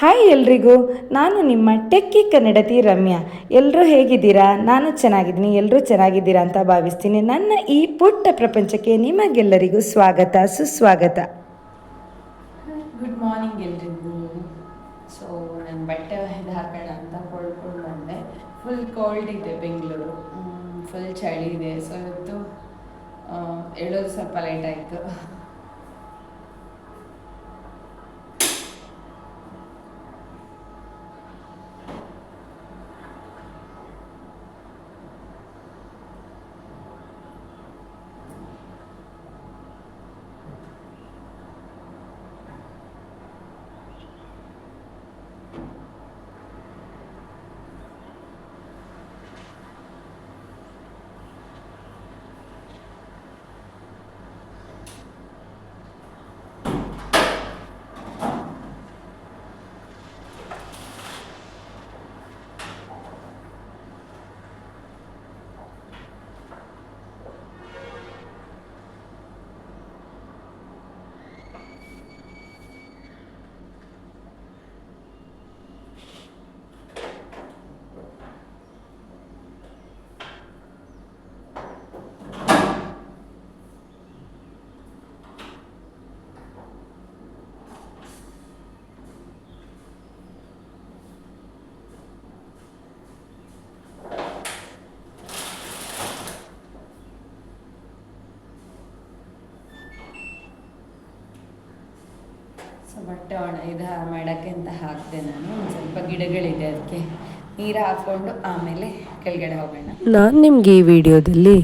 Hi ಎಲ್ರಿಗೂ, ನಾನು ನಿಮ್ಮ ಟೆಕ್ಕಿ ಕನ್ನಡತಿ ರಮ್ಯಾ. ಎಲ್ಲರೂ ಹೇಗಿದ್ದೀರಾ? ನಾನು ಚೆನ್ನಾಗಿದ್ದೀನಿ ಎಲ್ಲರೂ ಚೆನ್ನಾಗಿದ್ದೀರಾ ಅಂತ ಭಾವಿಸ್ತೀನಿ. ನನ್ನ ಈ ಪುಟ್ಟ ಪ್ರಪಂಚಕ್ಕೆ ನಿಮಗೆಲ್ಲರಿಗೂ ಸ್ವಾಗತ, ಸುಸ್ವಾಗತ. ಗುಡ್ ಮಾರ್ನಿಂಗ್ ಎಲ್ರಿಗೂ. ಸೊ ನಾನು ಬಟ್ಟೆ ಹಾಕೋಣ ಅಂತ ಕೊಳ್ಕೊಂಡು ಬಂದೆ. ಫುಲ್ ಕೋಲ್ಡ್ ಇದೆ ಬೆಂಗಳೂರು. ಫುಲ್ ಚಳಿ ಇದೆ. ಸೊ ಇವತ್ತು ಹೇಳೋದು ಸ್ವಲ್ಪ ಲೇಟ್ ಆಯಿತು. ಸೊ ಬಟ್ಟೆ ಒಣ ಇದು ಮಾಡೋಕ್ಕೆ ಅಂತ ಹಾಕಿದೆ ನಾನು. ಒಂದು ಸ್ವಲ್ಪ ಗಿಡಗಳಿದೆ ಅದಕ್ಕೆ. ನೀರು ಹಾಕ್ಕೊಂಡು ಆಮೇಲೆ ಕೆಳಗಡೆ ಹೋಗೋಣ. ನಾನು ನಿಮಗೆ ಈ ವಿಡಿಯೋದಲ್ಲಿ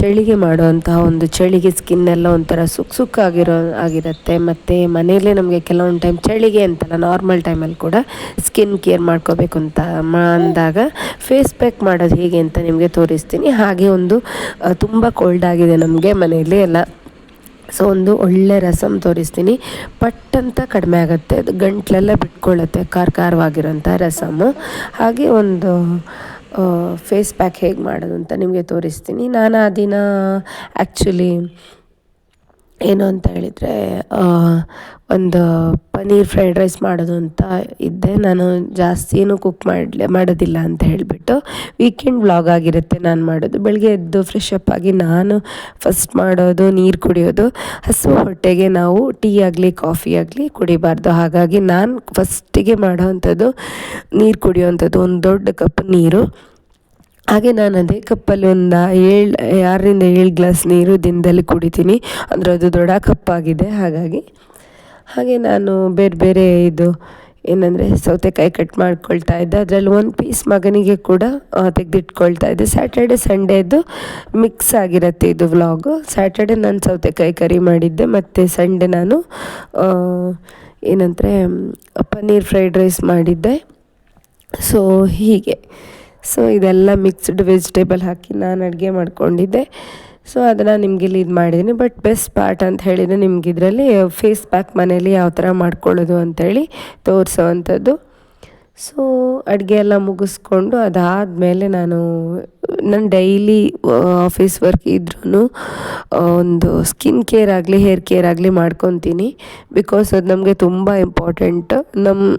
ಚಳಿಗೆ ಮಾಡುವಂತಹ ಒಂದು ಚಳಿಗೆ ಸ್ಕಿನ್ ಎಲ್ಲ ಒಂಥರ ಸುಕ್ ಸುಕ್ ಆಗಿರೋ, ಆಗಿರುತ್ತೆ. ಮತ್ತು ಮನೆಯಲ್ಲೇ ನಮಗೆ ಕೆಲವೊಂದು ಟೈಮ್ ಚಳಿಗೆ ಅಂತಲ್ಲ ನಾರ್ಮಲ್ ಟೈಮಲ್ಲಿ ಕೂಡ ಸ್ಕಿನ್ ಕೇರ್ ಮಾಡ್ಕೋಬೇಕು ಅಂತ ಅಂದಾಗ ಫೇಸ್ ಪ್ಯಾಕ್ ಮಾಡೋದು ಹೇಗೆ ಅಂತ ನಿಮಗೆ ತೋರಿಸ್ತೀನಿ. ಹಾಗೆ ಒಂದು ತುಂಬ ಕೋಲ್ಡ್ ಆಗಿದೆ ನಮಗೆ ಮನೆಯಲ್ಲಿ ಎಲ್ಲ. ಸೊ ಒಂದು ಒಳ್ಳೆ ರಸಮ್ ತೋರಿಸ್ತೀನಿ. ಪಟ್ ಅಂತ ಕಡಿಮೆ ಆಗುತ್ತೆ. ಅದು ಗಂಟ್ಲೆಲ್ಲ ಬಿಟ್ಕೊಳ್ಳುತ್ತೆ. ಖಾರ ಖಾರವಾಗಿರೋಂಥ ರಸಮು ಹಾಗೆ ಒಂದು ಫೇಸ್ ಪ್ಯಾಕ್ ಹೇಗೆ ಮಾಡೋದು ಅಂತ ನಿಮಗೆ ತೋರಿಸ್ತೀನಿ. ನಾನು ಆ ದಿನ ಆ್ಯಕ್ಚುಲಿ ಏನು ಅಂತ ಹೇಳಿದರೆ ಒಂದು ಪನ್ನೀರ್ ಫ್ರೈಡ್ ರೈಸ್ ಮಾಡೋದು ಅಂತ ಇದ್ದೆ. ನಾನು ಜಾಸ್ತಿ ಏನು ಕುಕ್ ಮಾಡಲಿ, ಮಾಡೋದಿಲ್ಲ ಅಂತ ಹೇಳಿಬಿಟ್ಟು ವೀಕೆಂಡ್ ವ್ಲಾಗ್ ಆಗಿರುತ್ತೆ ನಾನು ಮಾಡೋದು. ಬೆಳಗ್ಗೆ ಎದ್ದು ಫ್ರೆಶ್ ಅಪ್ ಆಗಿ ನಾನು ಫಸ್ಟ್ ಮಾಡೋದು ನೀರು ಕುಡಿಯೋದು. ಹಸು ಹೊಟ್ಟೆಗೆ ನಾವು ಟೀ ಆಗಲಿ, ಕಾಫಿ ಆಗಲಿ ಕುಡಿಬಾರ್ದು. ಹಾಗಾಗಿ ನಾನು ಫಸ್ಟಿಗೆ ಮಾಡೋವಂಥದ್ದು ನೀರು ಕುಡಿಯೋವಂಥದ್ದು ಒಂದು ದೊಡ್ಡ ಕಪ್ ನೀರು. ಹಾಗೆ ನಾನು ಅದೇ ಕಪ್ಪಲ್ಲಿ ಒಂದು ಏಳು, ಆರರಿಂದ ಏಳು ಗ್ಲಾಸ್ ನೀರು ದಿನದಲ್ಲಿ ಕುಡಿತೀನಿ. ಅಂದರೆ ಅದು ದೊಡ್ಡ ಕಪ್ಪಾಗಿದೆ, ಹಾಗಾಗಿ. ಹಾಗೆ ನಾನು ಬೇರೆ ಬೇರೆ ಇದು ಏನಂದರೆ ಸೌತೆಕಾಯಿ ಕಟ್ ಮಾಡ್ಕೊಳ್ತಾ ಇದ್ದೆ. ಅದರಲ್ಲಿ ಒಂದು ಪೀಸ್ ಮಗನಿಗೆ ಕೂಡ ತೆಗೆದಿಟ್ಕೊಳ್ತಾ ಇದ್ದೆ. ಸ್ಯಾಟರ್ಡೆ ಸಂಡೇದು ಮಿಕ್ಸ್ ಆಗಿರುತ್ತೆ ಇದು ವ್ಲಾಗು ಸ್ಯಾಟರ್ಡೆ ನಾನು ಸೌತೆಕಾಯಿ ಕರಿ ಮಾಡಿದ್ದೆ. ಮತ್ತು ಸಂಡೇ ನಾನು ಏನಂದರೆ, ಪನ್ನೀರ್ ಫ್ರೈಡ್ ರೈಸ್ ಮಾಡಿದ್ದೆ. ಸೊ ಹೀಗೆ. ಸೊ ಇದೆಲ್ಲ ಮಿಕ್ಸ್ಡ್ ವೆಜಿಟೇಬಲ್ ಹಾಕಿ ನಾನು ಅಡುಗೆ ಮಾಡ್ಕೊಂಡಿದ್ದೆ. ಸೊ ಅದನ್ನು ನಿಮಗೆ ಇಲ್ಲಿ ಇದು ಮಾಡಿದ್ದೀನಿ ಬಟ್ ಬೆಸ್ಟ್ ಪಾರ್ಟ್ ಅಂತ ಹೇಳಿದರೆ ನಿಮ್ಗೆ ಇದರಲ್ಲಿ ಫೇಸ್ ಪ್ಯಾಕ್ ಮನೇಲಿ ಯಾವ ಥರ ಮಾಡ್ಕೊಳ್ಳೋದು ಅಂತೇಳಿ ತೋರಿಸೋವಂಥದ್ದು. ಸೊ ಅಡುಗೆ ಎಲ್ಲ ಮುಗಿಸ್ಕೊಂಡು ಅದಾದಮೇಲೆ ನಾನು ನನ್ನ ಡೈಲಿ ಆಫೀಸ್ ವರ್ಕ್ ಇದ್ರೂ ಒಂದು ಸ್ಕಿನ್ ಕೇರ್ ಆಗಲಿ ಹೇರ್ ಕೇರ್ ಆಗಲಿ ಮಾಡ್ಕೊತೀನಿ. ಬಿಕಾಸ್ ಅದು ನಮಗೆ ತುಂಬ ಇಂಪಾರ್ಟೆಂಟ್ ನಮ್ಮ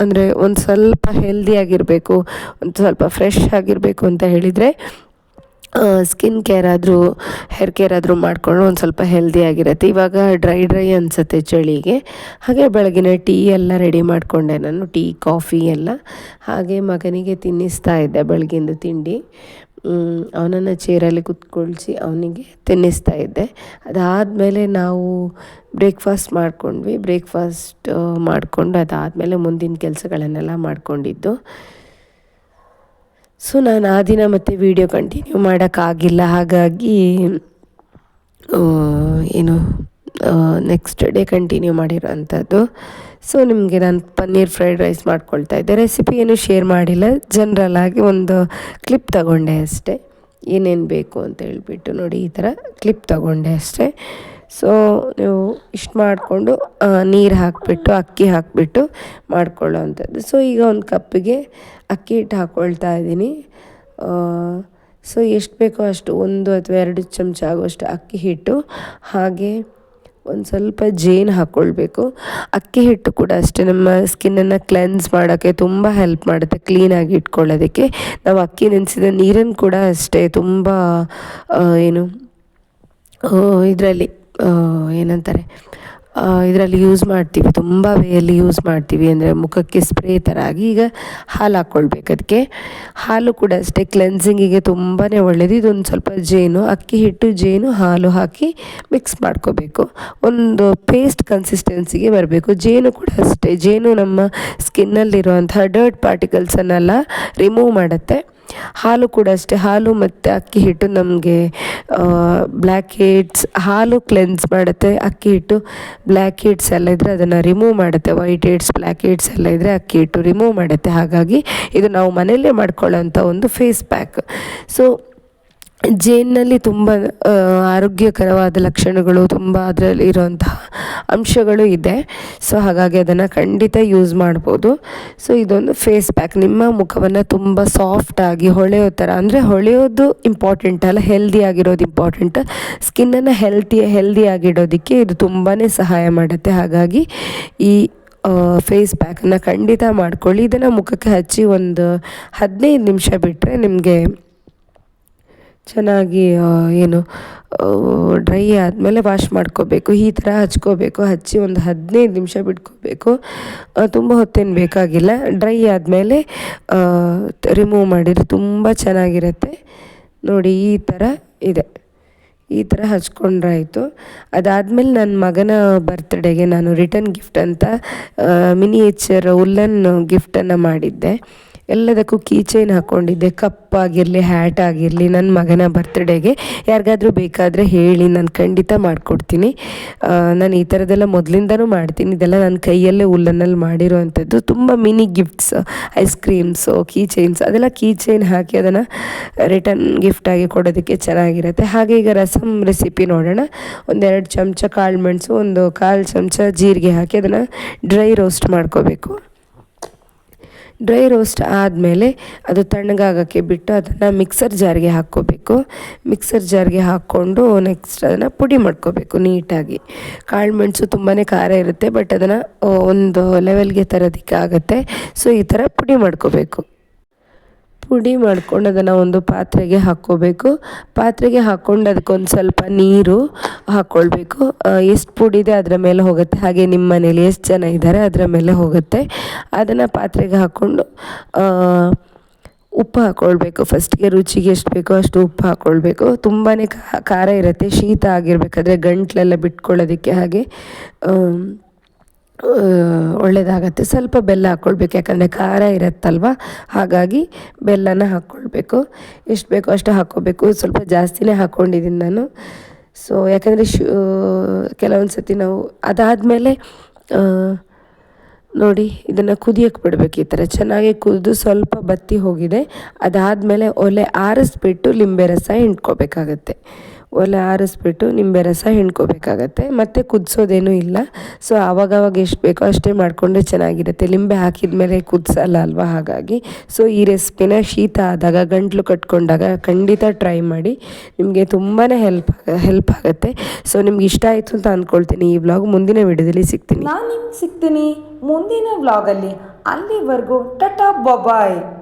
ಅಂದರೆ ಒಂದು ಸ್ವಲ್ಪ ಹೆಲ್ದಿಯಾಗಿರಬೇಕು ಒಂದು ಸ್ವಲ್ಪ ಫ್ರೆಶ್ ಆಗಿರಬೇಕು ಅಂತ ಹೇಳಿದರೆ ಸ್ಕಿನ್ ಕೇರ್ ಆದರೂ ಹೇರ್ ಕೇರ್ ಆದರೂ ಮಾಡಿಕೊಂಡು ಒಂದು ಸ್ವಲ್ಪ ಹೆಲ್ದಿ ಆಗಿರುತ್ತೆ. ಇವಾಗ ಡ್ರೈ ಡ್ರೈ ಅನಿಸುತ್ತೆ ಚಳಿಗೆ. ಹಾಗೆ ಬೆಳಗಿನ ಟೀ ಎಲ್ಲ ರೆಡಿ ಮಾಡಿಕೊಂಡೆ ನಾನು ಟೀ ಕಾಫಿ ಎಲ್ಲ. ಹಾಗೆ ಮಗನಿಗೆ ತಿನ್ನಿಸ್ತಾ ಇದ್ದೆ ಬೆಳಗಿಂದು ತಿಂಡಿ. ಅವನನ್ನು ಚೇರಲ್ಲಿ ಕುತ್ಕೊಳ್ಸಿ ಅವನಿಗೆ ತಿನ್ನಿಸ್ತಾ ಇದ್ದೆ. ಅದಾದಮೇಲೆ ನಾವು ಬ್ರೇಕ್ಫಾಸ್ಟ್ ಮಾಡಿಕೊಂಡ್ವಿ. ಬ್ರೇಕ್ಫಾಸ್ಟ್ ಮಾಡಿಕೊಂಡು ಅದಾದಮೇಲೆ ಮುಂದಿನ ಕೆಲಸಗಳನ್ನೆಲ್ಲ ಮಾಡಿಕೊಂಡಿದ್ದು. ಸೊ ನಾನು ಆ ದಿನ ಮತ್ತೆ ವೀಡಿಯೋ ಕಂಟಿನ್ಯೂ ಮಾಡೋಕ್ಕಾಗಿಲ್ಲ. ಹಾಗಾಗಿ ಏನು ನೆಕ್ಸ್ಟ್ ಡೇ ಕಂಟಿನ್ಯೂ ಮಾಡಿರೋವಂಥದ್ದು. ಸೊ ನಿಮಗೆ ನಾನು ಪನ್ನೀರ್ ಫ್ರೈಡ್ ರೈಸ್ ಮಾಡ್ಕೊಳ್ತಾ ಇದ್ದೆ. ರೆಸಿಪಿ ಏನು ಶೇರ್ ಮಾಡಿಲ್ಲ. ಜನ್ರಲ್ ಆಗಿ ಒಂದು ಕ್ಲಿಪ್ ತಗೊಂಡೆ ಅಷ್ಟೇ. ಏನೇನು ಬೇಕು ಅಂತ ಹೇಳಿಬಿಟ್ಟು ನೋಡಿ, ಈ ಥರ ಕ್ಲಿಪ್ ತಗೊಂಡೆ ಅಷ್ಟೇ. ಸೊ ನೀವು ಇಷ್ಟು ಮಾಡಿಕೊಂಡು ನೀರು ಹಾಕಿಬಿಟ್ಟು, ಅಕ್ಕಿ ಹಾಕಿಬಿಟ್ಟು ಮಾಡ್ಕೊಳ್ಳೋ ಅಂಥದ್ದು ಸೊ ಈಗ ಒಂದು ಕಪ್ಪಿಗೆ ಅಕ್ಕಿ ಹಿಟ್ಟು ಹಾಕ್ಕೊಳ್ತಾ ಇದ್ದೀನಿ. ಸೊ ಎಷ್ಟು ಬೇಕೋ ಅಷ್ಟು, ಒಂದು ಅಥವಾ ಎರಡು ಚಮಚ ಆಗುವಷ್ಟು ಅಕ್ಕಿ ಹಿಟ್ಟು. ಹಾಗೆ ಒಂದು ಸ್ವಲ್ಪ ಜೇನು ಹಾಕ್ಕೊಳ್ಬೇಕು ಅಕ್ಕಿ ಹಿಟ್ಟು ಕೂಡ ಅಷ್ಟೇ. ನಮ್ಮ ಸ್ಕಿನ್ನನ್ನು ಕ್ಲೆನ್ಸ್ ಮಾಡೋಕ್ಕೆ ತುಂಬ ಹೆಲ್ಪ್ ಮಾಡುತ್ತೆ ಕ್ಲೀನಾಗಿ ಇಟ್ಕೊಳ್ಳೋದಕ್ಕೆ. ನಾವು ಅಕ್ಕಿ ನೆನೆಸಿದ ನೀರನ್ನು ಕೂಡ ಅಷ್ಟೇ ತುಂಬ ಏನು ಇದರಲ್ಲಿ ಏನಂತಾರೆ ಇದರಲ್ಲಿ ಯೂಸ್ ಮಾಡ್ತೀವಿ, ತುಂಬ ವೇಯಲ್ಲಿ ಯೂಸ್ ಮಾಡ್ತೀವಿ, ಅಂದರೆ ಮುಖಕ್ಕೆ ಸ್ಪ್ರೇ ಥರ ಆಗಿ ಈಗ ಹಾಲು ಹಾಕ್ಕೊಳ್ಬೇಕು ಅದಕ್ಕೆ ಹಾಲು ಕೂಡ ಅಷ್ಟೇ ಕ್ಲೆನ್ಸಿಂಗಿಗೆ ತುಂಬಾ ಒಳ್ಳೆಯದು ಇದೊಂದು ಸ್ವಲ್ಪ ಜೇನು, ಅಕ್ಕಿ ಹಿಟ್ಟು, ಜೇನು, ಹಾಲು ಹಾಕಿ ಮಿಕ್ಸ್ ಮಾಡ್ಕೋಬೇಕು. ಒಂದು ಪೇಸ್ಟ್ ಕನ್ಸಿಸ್ಟೆನ್ಸಿಗೆ ಬರಬೇಕು. ಜೇನು ಕೂಡ ಅಷ್ಟೇ, ಜೇನು ನಮ್ಮ ಸ್ಕಿನ್ನಲ್ಲಿರುವಂತಹ ಡರ್ಟ್ ಪಾರ್ಟಿಕಲ್ಸನ್ನೆಲ್ಲ ರಿಮೂವ್ ಮಾಡುತ್ತೆ. ಹಾಲು ಕೂಡ ಅಷ್ಟೇ. ಹಾಲು ಮತ್ತು ಅಕ್ಕಿ ಹಿಟ್ಟು ನಮಗೆ ಬ್ಲ್ಯಾಕ್ ಹೆಡ್ಸ್ ಹಾಲು ಕ್ಲೆನ್ಸ್ ಮಾಡುತ್ತೆ. ಅಕ್ಕಿ ಹಿಟ್ಟು ಬ್ಲ್ಯಾಕ್ ಹೆಡ್ಸ್ ಎಲ್ಲ ಇದ್ದರೆ ಅದನ್ನು ರಿಮೂವ್ ಮಾಡುತ್ತೆ. ವೈಟ್ ಹೆಡ್ಸ್ ಬ್ಲ್ಯಾಕ್ ಹೆಡ್ಸ್ ಎಲ್ಲ ಇದ್ದರೆ ಅಕ್ಕಿ ಹಿಟ್ಟು ರಿಮೂವ್ ಮಾಡುತ್ತೆ. ಹಾಗಾಗಿ ಇದು ನಾವು ಮನೆಯಲ್ಲೇ ಮಾಡ್ಕೊಳ್ಳೋಂಥ ಒಂದು ಫೇಸ್ ಪ್ಯಾಕ್ ಸೊ ಜೇನಿನಲ್ಲಿ ತುಂಬ ಆರೋಗ್ಯಕರವಾದ ಲಕ್ಷಣಗಳು, ತುಂಬ ಅದರಲ್ಲಿ ಇರುವಂತಹ ಅಂಶಗಳು ಇದೆ. ಸೊ ಹಾಗಾಗಿ ಅದನ್ನು ಖಂಡಿತ ಯೂಸ್ ಮಾಡ್ಬೋದು. ಸೊ ಇದೊಂದು ಫೇಸ್ ಪ್ಯಾಕ್ ನಿಮ್ಮ ಮುಖವನ್ನು ತುಂಬ ಸಾಫ್ಟಾಗಿ ಹೊಳೆಯೋ ಥರ ಅಂದರೆ ಹೊಳೆಯೋದು ಇಂಪಾರ್ಟೆಂಟ್ ಅಲ್ಲ ಹೆಲ್ದಿ ಆಗಿರೋದು ಇಂಪಾರ್ಟೆಂಟ್ ಸ್ಕಿನ್ನನ್ನು ಹೆಲ್ತಿ ಹೆಲ್ದಿ ಆಗಿಡೋದಕ್ಕೆ ಇದು ತುಂಬಾ ಸಹಾಯ ಮಾಡುತ್ತೆ. ಹಾಗಾಗಿ ಈ ಫೇಸ್ ಪ್ಯಾಕನ್ನು ಖಂಡಿತ ಮಾಡ್ಕೊಳ್ಳಿ. ಇದನ್ನು ಮುಖಕ್ಕೆ ಹಚ್ಚಿ ಒಂದು ಹದಿನೈದು ನಿಮಿಷ ಬಿಟ್ಟರೆ ನಿಮಗೆ ಚೆನ್ನಾಗಿ ಏನು ಡ್ರೈ ಆದಮೇಲೆ ವಾಶ್ ಮಾಡ್ಕೋಬೇಕು. ಈ ಥರ ಹಚ್ಕೋಬೇಕು. ಹಚ್ಚಿ ಒಂದು ಹದಿನೈದು ನಿಮಿಷ ಬಿಟ್ಕೋಬೇಕು. ತುಂಬ ಹೊತ್ತೇನು ಬೇಕಾಗಿಲ್ಲ. ಡ್ರೈ ಆದಮೇಲೆ ರಿಮೂವ್ ಮಾಡಿದರೆ ತುಂಬ ಚೆನ್ನಾಗಿರುತ್ತೆ. ನೋಡಿ, ಈ ಥರ ಇದೆ. ಈ ಥರ ಹಚ್ಕೊಂಡ್ರಾಯಿತು. ಅದಾದಮೇಲೆ ನನ್ನ ಮಗನ ಬರ್ತ್ಡೇಗೆ ನಾನು ರಿಟರ್ನ್ ಗಿಫ್ಟ್ ಅಂತ ಮಿನಿಯೇಚರ್ ಉಲ್ಲನ್ ಗಿಫ್ಟನ್ನು ಮಾಡಿದ್ದೆ. ಎಲ್ಲದಕ್ಕೂ ಕೀಚೈನ್ ಹಾಕ್ಕೊಂಡಿದ್ದೆ ಕಪ್ ಆಗಿರಲಿ ಹ್ಯಾಟ್ ಆಗಿರಲಿ ನನ್ನ ಮಗನ ಬರ್ತ್ಡೇಗೆ ಯಾರಿಗಾದರೂ ಬೇಕಾದರೆ ಹೇಳಿ, ನಾನು ಖಂಡಿತ ಮಾಡಿಕೊಡ್ತೀನಿ. ನಾನು ಈ ಥರದ್ದೆಲ್ಲ ಮೊದಲಿಂದನೂ ಮಾಡ್ತೀನಿ. ಇದೆಲ್ಲ ನನ್ನ ಕೈಯಲ್ಲೇ ಉಲ್ಲನ್ನಲ್ಲಿ ಮಾಡಿರೋವಂಥದ್ದು ತುಂಬ mini gifts ice creams keychains ಅದೆಲ್ಲ ಕೀ ಚೈನ್ ಹಾಕಿ ಅದನ್ನು ರಿಟರ್ನ್ ಗಿಫ್ಟಾಗಿ ಕೊಡೋದಕ್ಕೆ ಚೆನ್ನಾಗಿರುತ್ತೆ. ಹಾಗೆ ಈಗ ರಸಮ್ ರೆಸಿಪಿ ನೋಡೋಣ. ಒಂದೆರಡು ಚಮಚ ಕಾಳು ಮೆಣಸು, ಒಂದು ಕಾಲು ಚಮಚ ಜೀರಿಗೆ ಹಾಕಿ ಅದನ್ನು ಡ್ರೈ ರೋಸ್ಟ್ ಮಾಡ್ಕೋಬೇಕು. ಡ್ರೈ ರೋಸ್ಟ್ ಆದಮೇಲೆ ಅದು ತಣ್ಣಗಾಗೋಕ್ಕೆ ಬಿಟ್ಟು ಅದನ್ನು ಮಿಕ್ಸರ್ ಜಾರ್ಗೆ ಹಾಕ್ಕೋಬೇಕು. ಮಿಕ್ಸರ್ ಜಾರ್ಗೆ ಹಾಕ್ಕೊಂಡು ನೆಕ್ಸ್ಟ್ ಅದನ್ನು ಪುಡಿ ಮಾಡ್ಕೋಬೇಕು ನೀಟಾಗಿ. ಕಾಳು ಮೆಣಸು ತುಂಬಾ ಖಾರ ಇರುತ್ತೆ ಬಟ್ ಅದನ್ನು ಒಂದು ಲೆವೆಲ್ಗೆ ತರೋದಕ್ಕೆ ಆಗುತ್ತೆ ಸೊ ಈ ಥರ ಪುಡಿ ಮಾಡ್ಕೋಬೇಕು. ಪುಡಿ ಮಾಡ್ಕೊಂಡು ಅದನ್ನು ಒಂದು ಪಾತ್ರೆಗೆ ಹಾಕ್ಕೋಬೇಕು. ಪಾತ್ರೆಗೆ ಹಾಕ್ಕೊಂಡು ಅದಕ್ಕೊಂದು ಸ್ವಲ್ಪ ನೀರು ಹಾಕ್ಕೊಳ್ಬೇಕು. ಎಷ್ಟು ಪುಡಿ ಇದೆ ಅದರ ಮೇಲೆ ಹೋಗುತ್ತೆ. ಹಾಗೆ ನಿಮ್ಮ ಮನೇಲಿ ಎಷ್ಟು ಜನ ಇದ್ದಾರೆ ಅದರ ಮೇಲೆ ಹೋಗುತ್ತೆ. ಅದನ್ನು ಪಾತ್ರೆಗೆ ಹಾಕ್ಕೊಂಡು ಉಪ್ಪು ಹಾಕ್ಕೊಳ್ಬೇಕು. ಫಸ್ಟಿಗೆ ರುಚಿಗೆ ಎಷ್ಟು ಬೇಕೋ ಅಷ್ಟು ಉಪ್ಪು ಹಾಕ್ಕೊಳ್ಬೇಕು. ತುಂಬಾ ಖಾರ ಇರುತ್ತೆ. ಶೀತ ಆಗಿರಬೇಕಾದ್ರೆ ಗಂಟ್ಲೆಲ್ಲ ಬಿಟ್ಕೊಳ್ಳೋದಕ್ಕೆ ಹಾಗೆ ಒಳ್ಳೆಯದಾಗತ್ತೆ ಸ್ವಲ್ಪ ಬೆಲ್ಲ ಹಾಕ್ಕೊಳ್ಬೇಕು ಯಾಕಂದರೆ ಖಾರ ಇರುತ್ತಲ್ವ? ಹಾಗಾಗಿ ಬೆಲ್ಲನ ಹಾಕ್ಕೊಳ್ಬೇಕು ಎಷ್ಟು ಬೇಕೋ ಅಷ್ಟು ಹಾಕ್ಕೋಬೇಕು ಸ್ವಲ್ಪ ಜಾಸ್ತಿನೇ ಹಾಕ್ಕೊಂಡಿದ್ದೀನಿ ನಾನು. ಸೊ ಯಾಕಂದರೆ ಶು ಕೆಲವೊಂದು ಸತಿ ನಾವು ಅದಾದಮೇಲೆ ನೋಡಿ, ಇದನ್ನು ಕುದಿಯಕ್ಕೆ ಬಿಡಬೇಕು ಈ ಥರ ಚೆನ್ನಾಗಿ ಕುದಿದು ಸ್ವಲ್ಪ ಬತ್ತಿ ಹೋಗಿದೆ. ಅದಾದಮೇಲೆ ಒಲೆ ಆರಿಸ್ಬಿಟ್ಟು ಲಿಂಬೆ ರಸ ಹಿಂಡ್ಕೋಬೇಕಾಗತ್ತೆ. ಒಲೆ ಆರಿಸ್ಬಿಟ್ಟು ನಿಂಬೆ ರಸ ಹಿಂಡ್ಕೋಬೇಕಾಗತ್ತೆ. ಮತ್ತು ಕುದಿಸೋದೇನೂ ಇಲ್ಲ. ಸೊ ಆವಾಗವಾಗ ಎಷ್ಟು ಬೇಕೋ ಅಷ್ಟೇ ಮಾಡಿಕೊಂಡ್ರೆ ಚೆನ್ನಾಗಿರುತ್ತೆ. ಲಿಂಬೆ ಹಾಕಿದ ಮೇಲೆ ಕುದಿಸಲ್ಲ ಅಲ್ವಾ ಹಾಗಾಗಿ. ಸೊ ಈ ರೆಸಿಪಿನ ಶೀತ ಆದಾಗ, ಗಂಟ್ಲು ಕಟ್ಕೊಂಡಾಗ ಖಂಡಿತ ಟ್ರೈ ಮಾಡಿ. ನಿಮಗೆ ತುಂಬಾ ಹೆಲ್ಪ್ ಹೆಲ್ಪ್ ಆಗುತ್ತೆ. ಸೊ ನಿಮ್ಗೆ ಇಷ್ಟ ಆಯಿತು ಅಂತ ಅಂದ್ಕೊಳ್ತೀನಿ ಈ ವ್ಲಾಗ್ ಮುಂದಿನ ವಿಡಿಯೋದಲ್ಲಿ ಸಿಗ್ತೀನಿ. ನಾನು ನಿಮ್ಗೆ ಸಿಗ್ತೀನಿ ಮುಂದಿನ ವ್ಲಾಗಲ್ಲಿ. ಅಲ್ಲಿವರೆಗೂ ಟಟಾ, ಬೊಬಾಯ್.